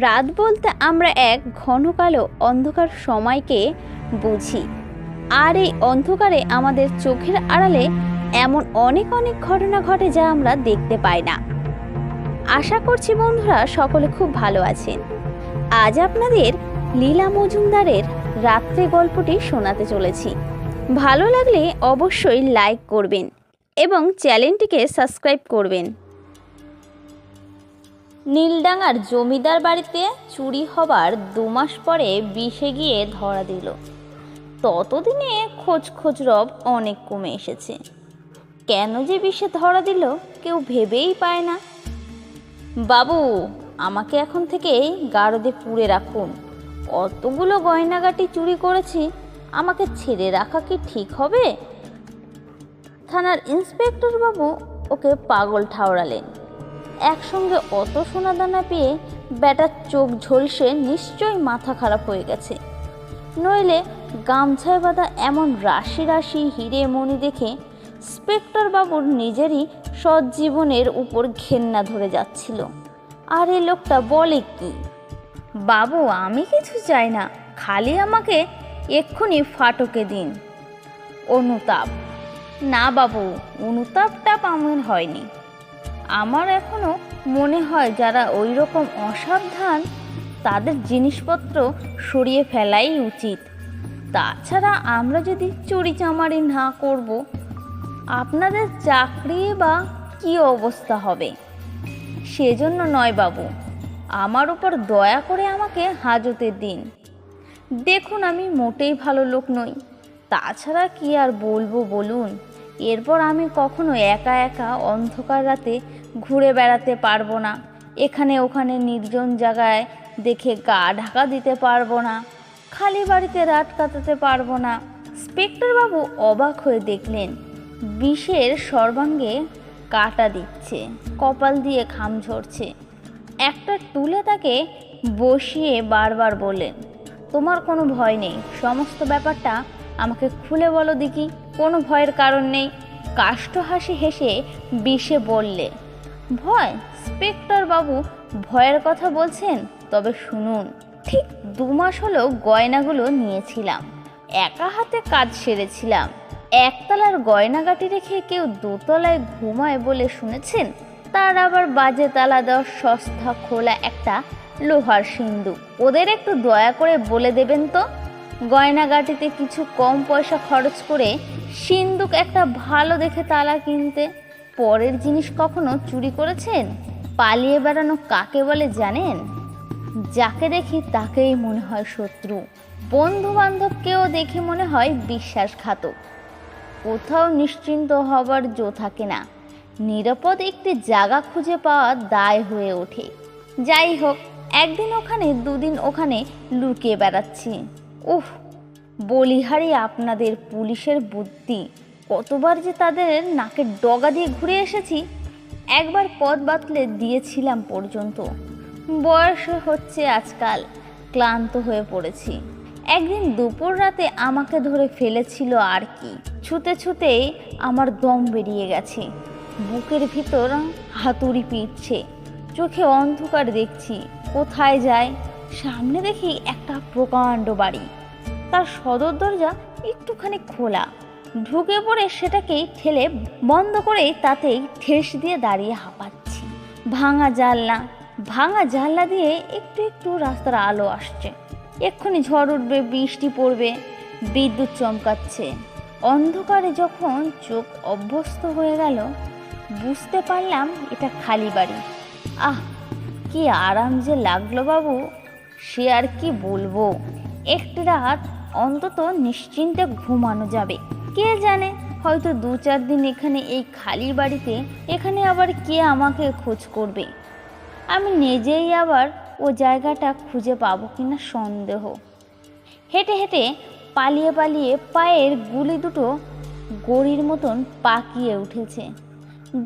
রাত বলতে আমরা এক ঘন কালো অন্ধকার সময়কে বুঝি। আর এই অন্ধকারে আমাদের চোখের আড়ালে এমন অনেক অনেক ঘটনা ঘটে যা আমরা দেখতে পাই না। আশা করছি বন্ধুরা সকলে খুব ভালো আছেন। আজ আপনাদের লীলা মজুমদারের রাত্রে গল্পটি শোনাতে চলেছি। ভালো লাগলে অবশ্যই লাইক করবেন এবং চ্যানেলটিকে সাবস্ক্রাইব করবেন। নীলডাঙ্গার জমিদার বাড়িতে চুরি হবার দু মাস পরে বিষে গিয়ে ধরা দিল। ততদিনে খোঁজ খোঁজ রব অনেক কমে এসেছে। কেন যে বিষে ধরা দিল কেউ ভেবেই পায় না। বাবু, আমাকে এখন থেকে গারদে পুড়ে রাখুন। অতগুলো গয়নাগাটি চুরি করেছি, আমাকে ছেড়ে রাখা কি ঠিক হবে? থানার ইন্সপেক্টর বাবু ওকে পাগল ঠাওরালেন। একসঙ্গে অত সোনাদানা পেয়ে ব্যাটার চোখ ঝলসে নিশ্চয়ই মাথা খারাপ হয়ে গেছে। নইলে গামছায় বাঁধা এমন রাশি রাশি হিরে মণি দেখে স্পেক্টর বাবুর নিজেরই সজ্জীবনের উপর ঘেন্না ধরে যাচ্ছিল। আর এই লোকটা বলে কি? বাবু, আমি কিছু চাই না, খালি আমাকে এক্ষুনি ফাটকে দিন। অনুতাপ। না বাবু, অনুতাপটা পামন হয়নি। আমার এখনও মনে হয় যারা ওই রকম অসাবধান তাদের জিনিসপত্র সরিয়ে ফেলাই উচিত। তাছাড়া আমরা যদি চুরি চামারি না করব, আপনাদের চাকরি বা কি অবস্থা হবে? সেজন্য নয় বাবু, আমার উপর দয়া করে আমাকে হাজতে দিন। দেখুন আমি মোটেই ভালো লোক নই। তাছাড়া কি আর বলব বলুন, এরপর আমি কখনো একা একা অন্ধকার রাতে ঘুরে বেড়াতে পারব না। এখানে ওখানে নির্জন জায়গায় দেখে গা ঢাকা দিতে পারব না। খালি বাড়িতে রাত কাটাতে পারব না। স্পেক্টর বাবু অবাক হয়ে দেখলেন, বিষের সর্বাঙ্গে কাটা দিচ্ছে, কপাল দিয়ে খাম ঝরছে। একটা টুলে তাকে বসিয়ে বারবার বললেন, তোমার কোনো ভয় নেই, সমস্ত ব্যাপারটা আমাকে খুলে বলো দেখি, কোনো ভয়ের কারণ নেই। কাষ্ঠ হাসি হেসে বিষে বললে ভয়? স্পেক্টর বাবু ভয়ের কথা বলছেন? তবে শুনুন। ঠিক দু মাস হলো গয়নাগুলো নিয়েছিলাম। একা হাতে কাজ সেরেছিলাম। একতলার গয়নাগাটি রেখে কেউ দোতলায় ঘুমায় বলে শুনেছেন? তার আবার বাজে তালা দেওয়া সস্তা খোলা একটা লোহার সিন্ধু ওদের একটু দয়া করে বলে দেবেন তো? গয়নাগাটিতে কিছু কম পয়সা খরচ করে সিন্দুক একটা ভালো দেখে তালা কিনতে। পরের জিনিস কখনো চুরি করেছেন? পালিয়ে বেড়ানো কাকে বলে জানেন? যাকে দেখি তাকেই মনে হয় শত্রু। বন্ধু বান্ধবকেও দেখে মনে হয় বিশ্বাসঘাতক। কোথাও নিশ্চিন্ত হবার জো থাকে না নিরাপদ একটি জায়গা খুঁজে পাওয়া দায় হয়ে ওঠে। যাই হোক, একদিন ওখানে, দুদিন ওখানে লুকিয়ে বেড়াচ্ছি। উফ, বলিহারি আপনাদের পুলিশের বুদ্ধি। কতবার যে তাদের নাকের ডগা দিয়ে ঘুরে এসেছি, একবার পথ বাতলে দিয়েছিলাম পর্যন্ত। বয়স হচ্ছে আজকাল, ক্লান্ত হয়ে পড়েছি। একদিন দুপুর রাতে আমাকে ধরে ফেলেছিল আর কি। ছুতে ছুতেই আমার দম বেরিয়ে গেছে। বুকের ভিতর হাতুড়ি পিটছে। চোখে অন্ধকার দেখছি। কোথায় যায়? সামনে দেখি একটা প্রকাণ্ড বাড়ি। তার সদর দরজা একটুখানি খোলা। ঢুকে পড়ে সেটাকেই ঠেলে বন্ধ করে তাতেই ঠেস দিয়ে দাঁড়িয়ে হাঁপাচ্ছি। ভাঙা জানলা ভাঙা জানলা দিয়ে একটু একটু রাস্তার আলো আসছে। এক্ষুনি ঝড় উঠবে, বৃষ্টি পড়বে, বিদ্যুৎ চমকাচ্ছে। অন্ধকারে যখন চোখ অভ্যস্ত হয়ে গেল, বুঝতে পারলাম এটা খালি বাড়ি। আহ, কি আরাম যে লাগল বাবু, সে আর কি বলব? একটি রাত অন্তত নিশ্চিন্তে ঘুমানো যাবে। কে জানে? হয়তো দু চার দিন এখানে এই খালি বাড়িতে এখানে আবার কে আমাকে খোঁজ করবে? আমি নিজেই আবার ও জায়গাটা খুঁজে পাবো কিনা সন্দেহ। হেঁটে হেঁটে পালিয়ে পালিয়ে পায়ের গুলি দুটো গড়ির মতন পাকিয়ে উঠেছে।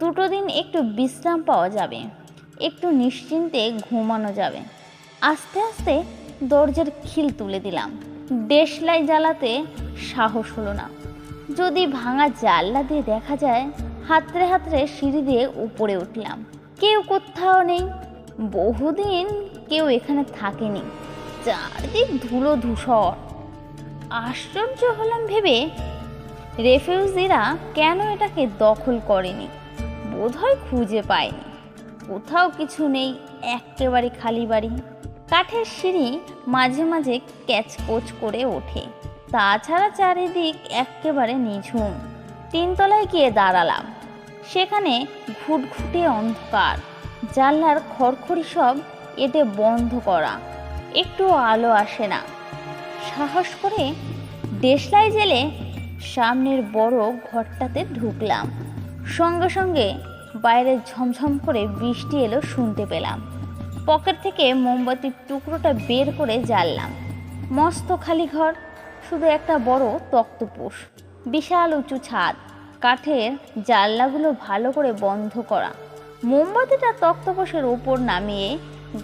দুটো দিন একটু বিশ্রাম পাওয়া যাবে, একটু নিশ্চিন্তে ঘুমানো যাবে। আস্তে আস্তে দরজার খিল তুলে দিলাম। দেশলাই জ্বালাতে সাহস হলো না। যদি ভাঙা জানলা দিয়ে দেখা যায় হাতড়ে হাতড়ে সিঁড়ি দিয়ে উপরে উঠলাম। কেউ কোথাও নেই। বহুদিন কেউ এখানে থাকেনি। চারদিক ধুলো ধূসর। আশ্চর্য হলাম ভেবে রেফিউজিরা কেন এটাকে দখল করেনি? বোধহয় খুঁজে পায়নি। কোথাও কিছু নেই একেবারে খালি বাড়ি। কাঠের সিঁড়ি মাঝে মাঝে ক্যাচকোচ করে ওঠে। তাছাড়া চারিদিক একেবারে নিঝুম। তিনতলায় গিয়ে দাঁড়ালাম। সেখানে ঘুটঘুটে অন্ধকার। জানলার খড়খড়ি সব এতে বন্ধ করা। একটু আলো আসে না। সাহস করে দেশলাই জেলে সামনের বড় ঘরটাতে ঢুকলাম। সঙ্গে সঙ্গে বাইরে ঝমঝম করে বৃষ্টি এলো শুনতে পেলাম। পকেট থেকে মোমবাতির টুকরোটা বের করে জ্বাললাম। মস্ত খালি ঘর শুধু একটা বড় তক্তপোষ। বিশাল উঁচু ছাদ। কাঠের জানলাগুলো ভালো করে বন্ধ করা। মোমবাতিটা তক্তপোষের ওপর নামিয়ে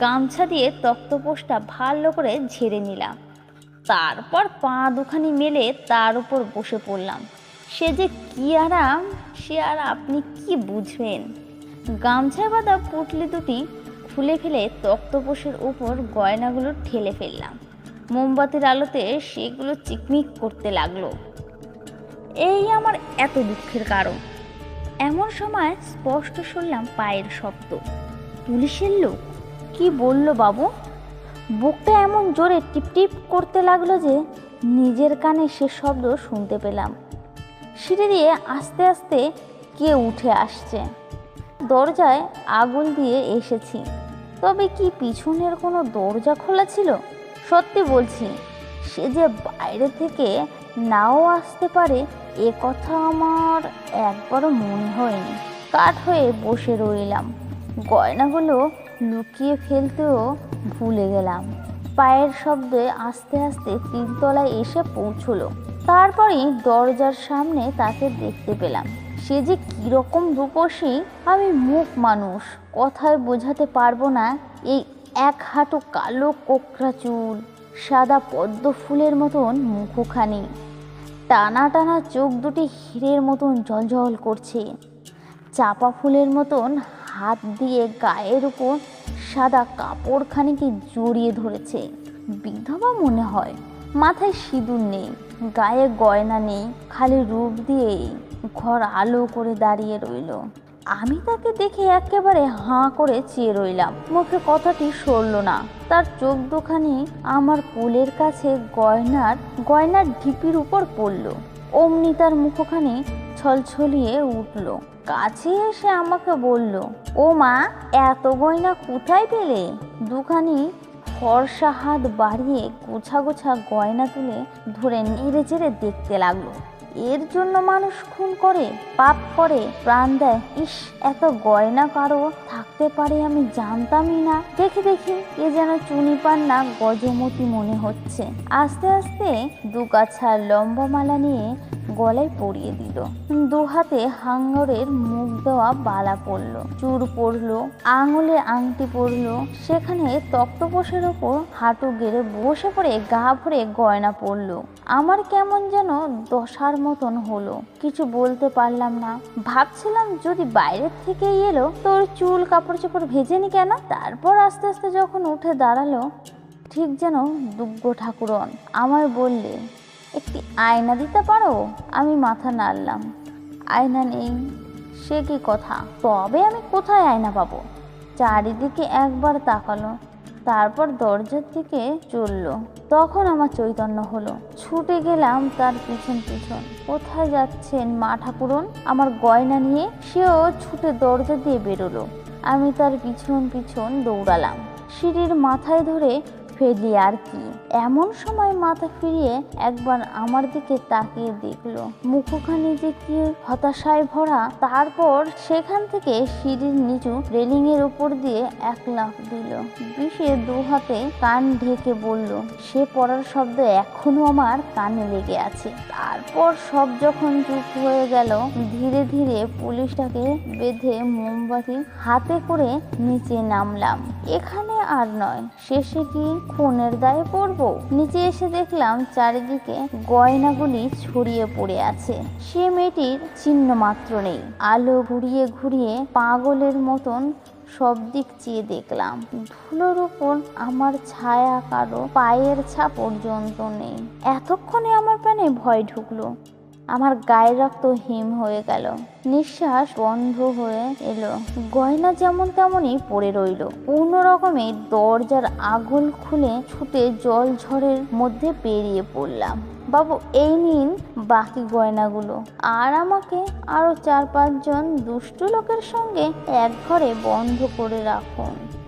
গামছা দিয়ে তক্তপোষটা ভালো করে ঝেড়ে নিলাম। তারপর পা দুখানি মেলে তার উপর বসে পড়লাম। সে যে কি আরাম, সে আর আপনি কি বুঝবেন? গামছায় বাঁধা পুটলি দুটি খুলে ফেলে তক্তপোষের উপর গয়নাগুলো ঠেলে ফেললাম। মোমবাতির আলোতে সেগুলো চিকমিক করতে লাগল। এই আমার এত দুঃখের কারণ। এমন সময় স্পষ্ট শুনলাম পায়ের শব্দ। পুলিশের লোক? কি বলল বাবু? বুকটা এমন জোরে টিপটিপ করতে লাগল যে নিজের কানে সে শব্দ শুনতে পেলাম। সিঁড়ি দিয়ে আস্তে আস্তে কে উঠে আসছে? দরজায় আগুন দিয়ে এসেছি। তবে কি পিছনের কোনো দরজা খোলা ছিল? সত্যি বলছি, সে যে বাইরে থেকে নাও আসতে পারে, এ কথা আমার একবারও মনে হয়নি। কাঠ হয়ে বসে রইলাম। গয়নাগুলো লুকিয়ে ফেলতেও ভুলে গেলাম। পায়ের শব্দে আস্তে আস্তে তিনতলায় এসে পৌঁছলো। তারপরেই দরজার সামনে তাকে দেখতে পেলাম। সে যে কীরকম রূপসী, আমি মুখ মানুষ, কথায় বোঝাতে পারব না, এই এক হাঁটু কালো কোকড়া চুল, সাদা পদ্ম ফুলের মতন মুখখানি। টানা টানা চোখ দুটি হীরের মতন জলজল করছে। চাপা ফুলের মতন হাত দিয়ে গায়ের উপর সাদা কাপড়খানিকে জড়িয়ে ধরেছে। বিধবা মনে হয়, মাথায় সিঁদুর নেই, গায়ে গয়না নেই, খালি রূপ দিয়েই ঘর আলো করে দাঁড়িয়ে রইল। আমি তাকে দেখে একেবারে হাঁ করে চেয়ে রইলাম। মুখে কথাটি সরল না। তার চোখ দুখানি আমার কোলের কাছে গয়নার গয়নার ঢিপির উপর পড়ল। অমনি তার মুখখানি ছলছলিয়ে উঠল। কাছে এসে আমাকে বলল, ও মা, এত গয়না কোথায় পেলে? দুখানি ফর্সা হাত বাড়িয়ে গোছা গোছা গয়না তুলে ধরে নেড়ে চেড়ে দেখতে লাগল। এর জন্য মানুষ খুন করে, পাপ করে, প্রাণ দেয়। ইস, এত গয়না কারও থাকতে পারে আমি জানতামই না। দেখে, দেখি এ যেন চুনি পান্না গজমতি মনে হচ্ছে। আস্তে আস্তে দু গাছার লম্বা মালা নিয়ে গলায় পরিয়ে দিল। দু হাতে হাঙ্গরের মুখ দেওয়া বালা পড়ল। চুর পড়ল, আঙুলে আংটি পড়ল। সেখানে তক্তপোষের ওপর হাঁটু গেড়ে বসে পড়ে গা ভরে গয়না পড়ল। আমার কেমন যেন দশার মতন হলো। কিছু বলতে পারলাম না। ভাবছিলাম যদি বাইরের থেকেই এলো, তোর চুল কাপড় চোপড় ভেজেনি কেন? তারপর আস্তে আস্তে যখন উঠে দাঁড়াল, ঠিক যেন দুগ্গ ঠাকুরন। আমায় বললে একটি আয়না দিতে পারো? আমি মাথা নাড়লাম। আয়না নেই। সে কি কথা? তবে আমি কোথায় আয়না পাবো? চারিদিকে একবার তাকালো, তারপর দরজার দিকে চলল। তখন আমার চৈতন্য হলো। ছুটে গেলাম তার পিছন পিছন। কোথায় যাচ্ছেন মা ঠাকুরন? আমার গয়না নিয়ে সেও ছুটে দরজা দিয়ে বেরোলো। আমি তার পিছন পিছন দৌড়ালাম। সিঁড়ির মাথায় ধরে ফেলি আর কি। এমন সময় মাথা ফিরিয়ে একবার আমার দিকে তাকিয়ে দেখল, মুখখানি যে কি হতাশায় ভরা। তারপর সেখান থেকে সিঁড়ির নিচু রেলিং এর উপর দিয়ে এক লাফ দিল, বিষে দু হাতে কান ঢেকে বলল, সে পড়ার শব্দ এখনও আমার কানে লেগে আছে। তারপর সব যখন চুপ হয়ে গেল, ধীরে ধীরে পুলিশটাকে বেঁধে মোমবাতি হাতে করে নিচে নামলাম। এখানে আর নয়। শেষে কি খুনের দায়ে পড়ব? নিচে এসে দেখলাম চারিদিকে গয়নাগুলি ছড়িয়ে পড়ে আছে। সে মেয়েটির চিহ্ন মাত্র নেই। আলো ঘুরিয়ে ঘুরিয়ে পাগলের মতন সব দিক চেয়ে দেখলাম। ধুলোর উপর আমার ছায়া কারও পায়ের ছা পর্যন্ত নেই। এতক্ষণে আমার প্রাণে ভয় ঢুকলো। আমার গায়ের রক্ত হিম হয়ে গেল। নিঃশ্বাস বন্ধ হয়ে এলো। গয়না যেমন তেমনই পড়ে রইল। রকমে দরজার আগুন খুলে ছুটে জল ঝড়ের মধ্যে পেরিয়ে পড়লাম। বাবু, এই নিন বাকি গয়নাগুলো। আর আমাকে আরও চার পাঁচজন দুষ্টু লোকের সঙ্গে এক ঘরে বন্ধ করে রাখুন।